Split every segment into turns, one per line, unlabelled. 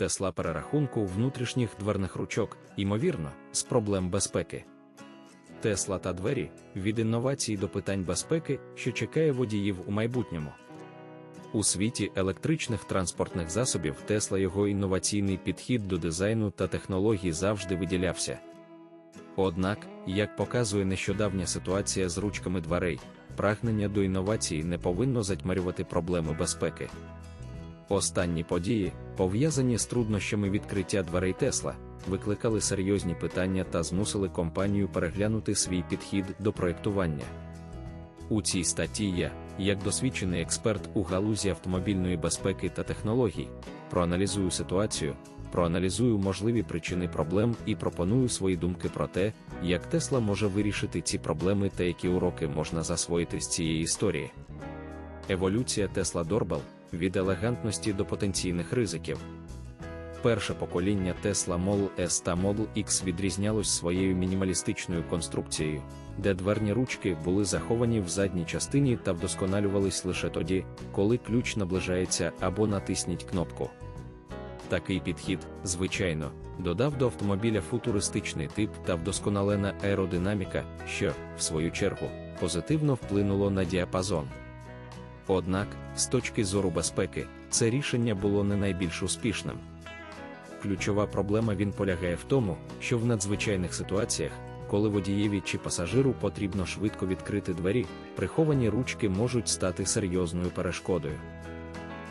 Тесла перерахунку внутрішніх дверних ручок, ймовірно, з проблем безпеки. Тесла та двері від інновацій до питань безпеки, що чекає водіїв у майбутньому. У світі електричних транспортних засобів Тесла його інноваційний підхід до дизайну та технологій завжди виділявся. Однак, як показує нещодавня ситуація з ручками дверей, прагнення до інновацій не повинно затьмарювати проблеми безпеки. Останні події, пов'язані з труднощами відкриття дверей Тесла, викликали серйозні питання та змусили компанію переглянути свій підхід до проєктування. У цій статті я, як досвідчений експерт у галузі автомобільної безпеки та технологій, проаналізую ситуацію, проаналізую можливі причини проблем і пропоную свої думки про те, як Тесла може вирішити ці проблеми та які уроки можна засвоїти з цієї історії. Еволюція Тесла Дорбел від елегантності до потенційних ризиків. Перше покоління Tesla Model S та Model X відрізнялось своєю мінімалістичною конструкцією, де дверні ручки були заховані в задній частині та вдосконалювались лише тоді, коли ключ наближається або натисніть кнопку. Такий підхід, звичайно, додав до автомобіля футуристичний тип та вдосконалена аеродинаміка, що, в свою чергу, позитивно вплинуло на діапазон. Однак, з точки зору безпеки, це рішення було не найбільш успішним. Ключова проблема він полягає в тому, що в надзвичайних ситуаціях, коли водієві чи пасажиру потрібно швидко відкрити двері, приховані ручки можуть стати серйозною перешкодою.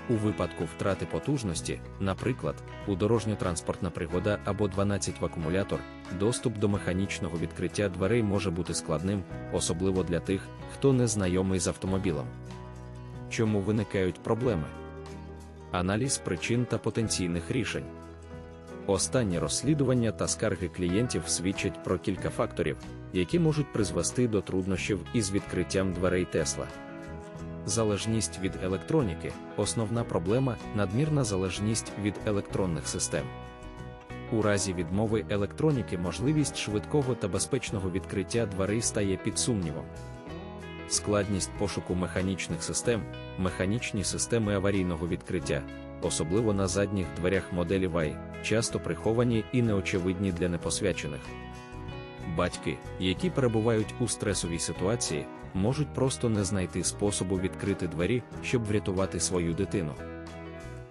У випадку втрати потужності, наприклад, у дорожньо-транспортна пригода або 12 в акумулятор, доступ до механічного відкриття дверей може бути складним, особливо для тих, хто не знайомий з автомобілем. Чому виникають проблеми? Аналіз причин та потенційних рішень. Останні розслідування та скарги клієнтів свідчать про кілька факторів, які можуть призвести до труднощів із відкриттям дверей Тесла. Залежність від електроніки основна проблема надмірна залежність від електронних систем. У разі відмови електроніки можливість швидкого та безпечного відкриття дверей стає під сумнівом. Складність пошуку механічних систем, механічні системи аварійного відкриття, особливо на задніх дверях моделі Y, часто приховані і неочевидні для непосвячених. Батьки, які перебувають у стресовій ситуації, можуть просто не знайти способу відкрити двері, щоб врятувати свою дитину.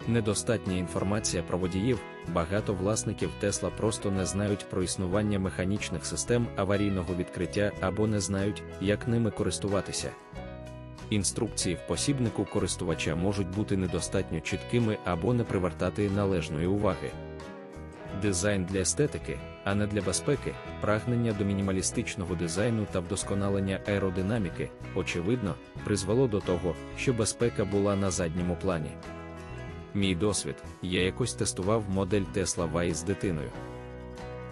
Недостатня інформація про водіїв, багато власників Тесла просто не знають про існування механічних систем аварійного відкриття або не знають, як ними користуватися. Інструкції в посібнику користувача можуть бути недостатньо чіткими або не привертати належної уваги. Дизайн для естетики, а не для безпеки, прагнення до мінімалістичного дизайну та вдосконалення аеродинаміки, очевидно, призвело до того, що безпека була на задньому плані. Мій досвід, я якось тестував модель Tesla Y з дитиною.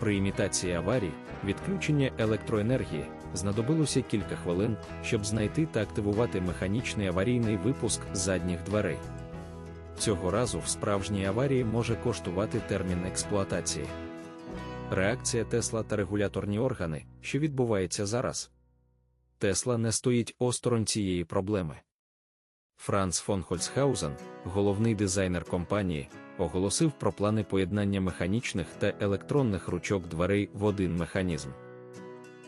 При імітації аварії, відключення електроенергії, знадобилося кілька хвилин, щоб знайти та активувати механічний аварійний випуск задніх дверей. Цього разу в справжній аварії може коштувати термін експлуатації. Реакція Тесла та регуляторні органи, що відбувається зараз. Тесла не стоїть осторонь цієї проблеми. Франц фон Хольцхаузен, головний дизайнер компанії, оголосив про плани поєднання механічних та електронних ручок дверей в один механізм.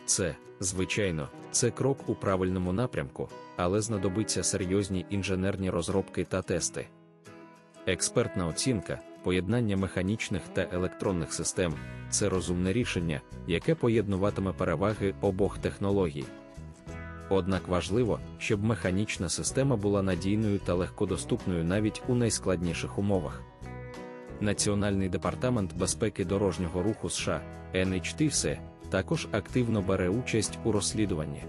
Це, звичайно, це крок у правильному напрямку, але знадобиться серйозні інженерні розробки та тести. Експертна оцінка, поєднання механічних та електронних систем це розумне рішення, яке поєднуватиме переваги обох технологій. Однак важливо, щоб механічна система була надійною та легкодоступною навіть у найскладніших умовах. Національний департамент безпеки дорожнього руху США NHTC також активно бере участь у розслідуванні.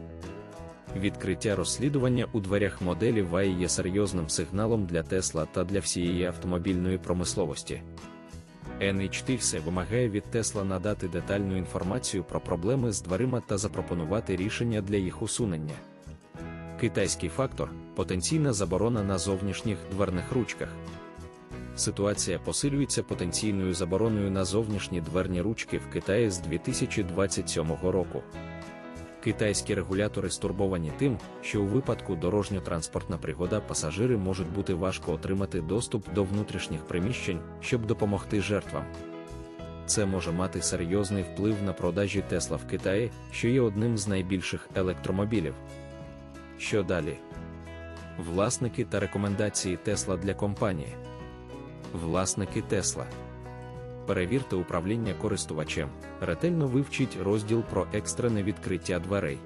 Відкриття розслідування у дверях моделі Y є серйозним сигналом для Тесла та для всієї автомобільної промисловості. NHTC вимагає від Тесла надати детальну інформацію про проблеми з дверима та запропонувати рішення для їх усунення. Китайський фактор потенційна заборона на зовнішніх дверних ручках. Ситуація посилюється потенційною забороною на зовнішні дверні ручки в Китаї з 2027 року. Китайські регулятори стурбовані тим, що у випадку дорожньо-транспортна пригода пасажири можуть бути важко отримати доступ до внутрішніх приміщень, щоб допомогти жертвам. Це може мати серйозний вплив на продажі Тесла в Китаї, що є одним з найбільших електромобілів. Що далі? Власники та рекомендації Тесла для компанії. Власники Тесла. Перевірте управління користувачем, ретельно вивчіть розділ про екстрене відкриття дверей.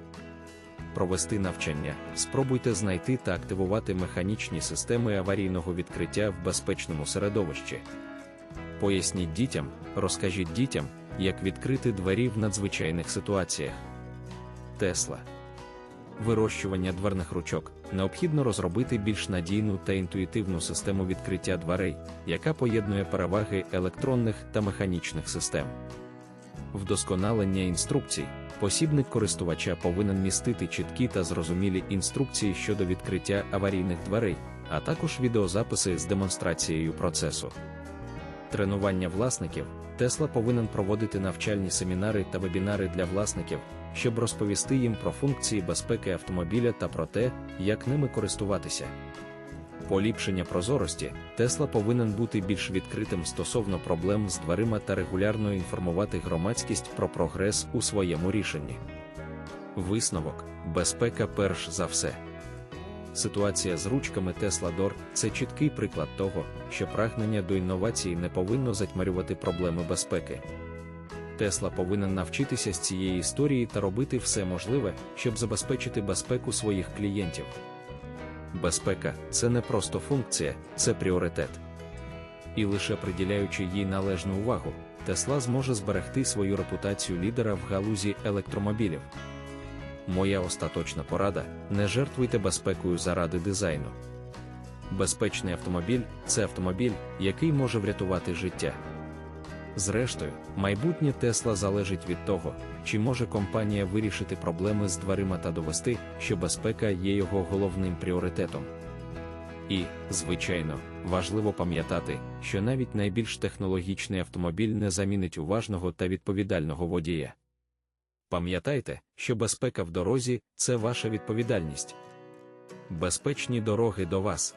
Провести навчання, спробуйте знайти та активувати механічні системи аварійного відкриття в безпечному середовищі. Поясніть дітям, розкажіть дітям, як відкрити двері в надзвичайних ситуаціях. Тесла. Вирощування дверних ручок необхідно розробити більш надійну та інтуїтивну систему відкриття дверей, яка поєднує переваги електронних та механічних систем. Вдосконалення інструкцій. Посібник користувача повинен містити чіткі та зрозумілі інструкції щодо відкриття аварійних дверей, а також відеозаписи з демонстрацією процесу. Тренування власників Тесла повинен проводити навчальні семінари та вебінари для власників, щоб розповісти їм про функції безпеки автомобіля та про те, як ними користуватися. Поліпшення прозорості Тесла повинен бути більш відкритим стосовно проблем з дверима та регулярно інформувати громадськість про прогрес у своєму рішенні. Висновок безпека перш за все. Ситуація з ручками Tesla Door – це чіткий приклад того, що прагнення до інновацій не повинно затьмарювати проблеми безпеки. Тесла повинен навчитися з цієї історії та робити все можливе, щоб забезпечити безпеку своїх клієнтів. Безпека це не просто функція, це пріоритет. І лише приділяючи їй належну увагу, Тесла зможе зберегти свою репутацію лідера в галузі електромобілів. Моя остаточна порада: не жертвуйте безпекою заради дизайну. Безпечний автомобіль це автомобіль, який може врятувати життя. Зрештою, майбутнє Тесла залежить від того, чи може компанія вирішити проблеми з дверима та довести, що безпека є його головним пріоритетом. І, звичайно, важливо пам'ятати, що навіть найбільш технологічний автомобіль не замінить уважного та відповідального водія. Пам'ятайте, що безпека в дорозі це ваша відповідальність. Безпечні дороги до вас.